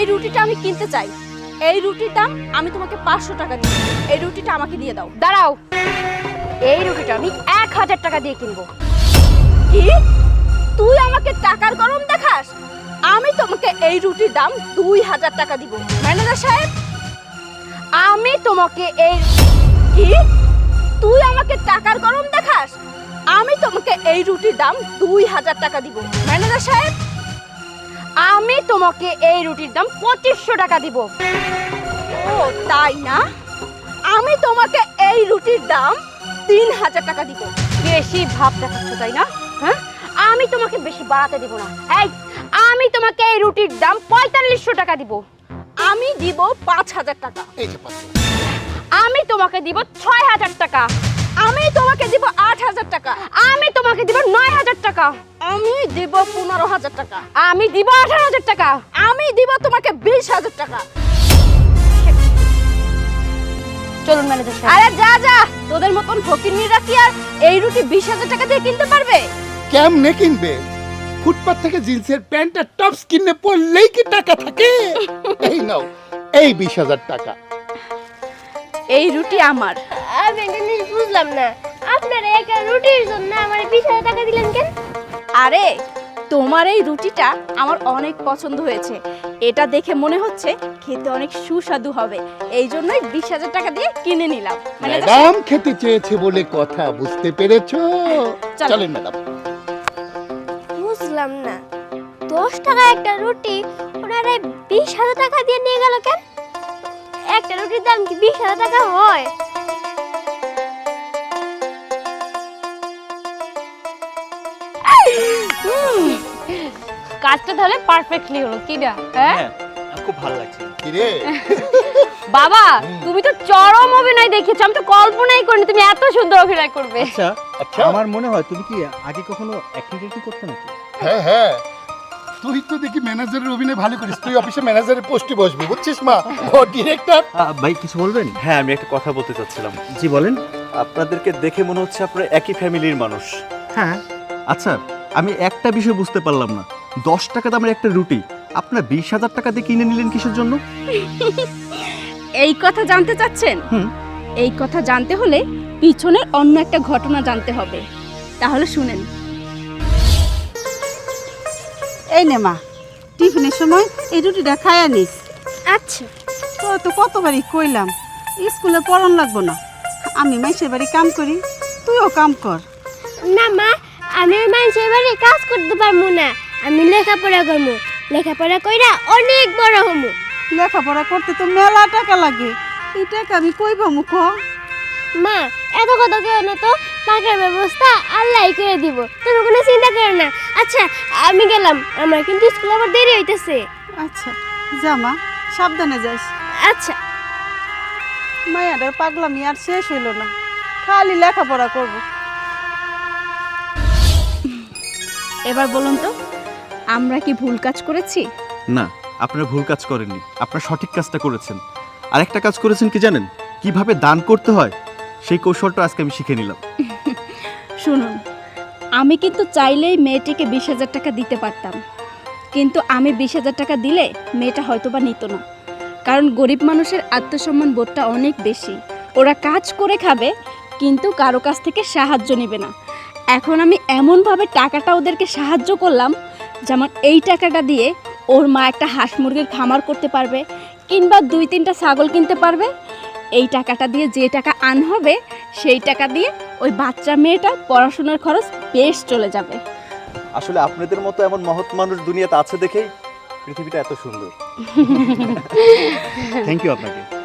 এই রুটিটা আমি কিনতে চাই। এই রুটির দাম আমি তোমাকে পাঁচশো টাকা দিই এই রুটিটা আমাকে দিয়ে দাও। দাঁড়াও। এই রুটিটা আমি এক হাজার টাকা দিয়ে কিনবো। কি? তুই আমাকে টাকার গরম দেখাস? আমি তোমাকে এই রুটির দাম দুই হাজার টাকা দিব। ম্যানেজার সাহেব, আমি তোমাকে এই কি? তুই আমাকে টাকার গরম দেখাস? আমি তোমাকে এই রুটির দাম দুই হাজার টাকা দিব। ম্যানেজার সাহেব আমি তোমাকে এই রুটির দাম পঁচিশশো টাকা দিব। ও তাই না? আমি তোমাকে এই রুটির দাম তিন হাজার টাকা দিব। বেশি ভাব দেখাচ্ছ তাই না? হ্যাঁ? আমি তোমাকে বেশি বাড়াতে দিব না। এই আমি তোমাকে এই রুটির দাম পঁয়তাল্লিশশো টাকা দিব। আমি দিব পাঁচ হাজার টাকা। এই যে পাঁচশো আমি তোমাকে দিব ছয় হাজার টাকা। আমি তোমাকে দিব আট হাজার টাকা। আমি তোমাকে দিব নয় হাজার টাকা। আমি দিব পনেরো হাজার টাকা। আমি দিব আঠারো হাজার টাকা। আমি দিব তোমাকে বিশ হাজার টাকা। চলুন ম্যানেজার সাহেব। আরে যা যা। তোদের মতন ফকিরনিরা কি আর এই রুটি বিশ হাজার টাকা দিয়ে কিনতে পারবে? কেমনে কিনবে? ফুটপাত থেকে জিন্সের প্যান্ট আর টপস কিনে পড়লেই কি টাকা থাকে? এই নাও এই বিশ হাজার টাকা। এই রুটি আমার। আমি একটা জিনিস বুঝলাম না। আপনার একটা রুটির জন্য আমার বিশ হাজার টাকা দিলেন কেন? আরে তোমার এই রুটিটা আমার অনেক পছন্দ হয়েছে। এটা দেখে মনে হচ্ছে খেতে অনেক সুস্বাদু হবে। এই জন্যই বিশ হাজার টাকা দিয়ে কিনে নিলাম। মানে ম্যাডাম খেতে চেয়েছে বলে কথা বুঝতে পেরেছ? চলো। চলেন ম্যাডাম। বুঝলাম না। দশ টাকা একটা রুটি ওনারা বিশ হাজার টাকা দিয়ে নিয়ে গেল কেন? একটা রুটির দাম কি বিশ হাজার টাকা হয়? কাজটা তাহলে পারফেক্টলি হলো কি না? হ্যাঁ? হ্যাঁ খুব ভালো লাগছে। কিরে? বাবা তুমি তো চরম অভিনয় দেখিয়েছো আমি তো কল্পনাই করিনি তুমি এত সুন্দর অভিনয় করবে। আচ্ছা আচ্ছা। আমার মনে হয় তুমি কি আগে কখনো অ্যাক্টিং ট্যাক্টিং করতে নাকি? হ্যাঁ হ্যাঁ। তুই তো দেখি ম্যানেজারের অভিনয় ভালো করিস তুই অফিসে ম্যানেজারের পোস্টে বসবি বুঝছিস মা? ও ডিরেক্টর ভাই কিছু বলবেন? হ্যাঁ আমি একটা কথা বলতে চাচ্ছিলাম। জি বলেন। আপনাদেরকে দেখে মনে হচ্ছে আপনারা একই ফ্যামিলির মানুষ। হ্যাঁ। আচ্ছা আমি একটা বিষয় বুঝতে পারলাম না। দশ টাকা দামের একটা রুটি। আপনার বিশ হাজার টাকা দিয়ে কিনে নিলেন কিসের জন্য? এই কথা জানতে চাচ্ছেন? এই কথা জানতে হলে পিছনের অন্য একটা ঘটনা জানতে হবে। তাহলে শুনেন। এই নে মা টিফিনের সময় এই রুটিটা খাইয়া নিস। আচ্ছা। তো তো কতবারই কইলাম স্কুলে পড়ান লাগবো না। আমি মাইসের বাড়ি কাম করি তুইও কাম কর। না মা আমি মানুষের বাড়ি কাজ করতে পারব না। আমি লেখাপড়া করব লেখাপড়া কইরা অনেক বড় হমু। লেখাপড়া করতে তো মেলা টাকা লাগে। এই টাকা আমি কইবা মুখ মা এত কথা কেউ না তো। টাকার ব্যবস্থা আল্লাহ করে দিব। তুমি কোনো চিন্তা করো না। আচ্ছা আমি গেলাম। আমার কিন্তু স্কুলে আবার দেরি হইতেছে। আচ্ছা যা মা সাবধানে যাস। আচ্ছা। মায়াটার পাগলামি আর শেষ হইল না। খালি লেখাপড়া করব। এবার বলুন তো আমরা কি ভুল কাজ করেছি? না আপনারা ভুল কাজ করেননি। আপনারা সঠিক কাজটা করেছেন। আর একটা কাজ করেছেন কি জানেন? কীভাবে দান করতে হয়? সেই কৌশলটা আজকে আমি শিখে নিলাম। শুনুন আমি কিন্তু চাইলেই মেয়েটিকে বিশ হাজার টাকা দিতে পারতাম। কিন্তু আমি বিশ হাজার টাকা দিলে মেয়েটা হয়তো বা নিত না। কারণ গরিব মানুষের আত্মসম্মান বোধটা অনেক বেশি। ওরা কাজ করে খাবে কিন্তু কারও কাছ থেকে সাহায্য নেবে না। এখন আমি এমনভাবে টাকাটা ওদেরকে সাহায্য করলাম যেমন এই টাকাটা দিয়ে ওর মা একটা হাঁস মুরগির খামার করতে পারবে কিংবা দুই তিনটা ছাগল কিনতে পারবে। এই টাকাটা দিয়ে যে টাকা আন হবে সেই টাকা দিয়ে ওই বাচ্চা মেয়েটা পড়াশোনার খরচ বেশ চলে যাবে। আসলে আপনাদের মতো এমন মহৎ মানুষ দুনিয়াতে আছে দেখেই পৃথিবীটা এত সুন্দর। থ্যাংক ইউ আপনাকে।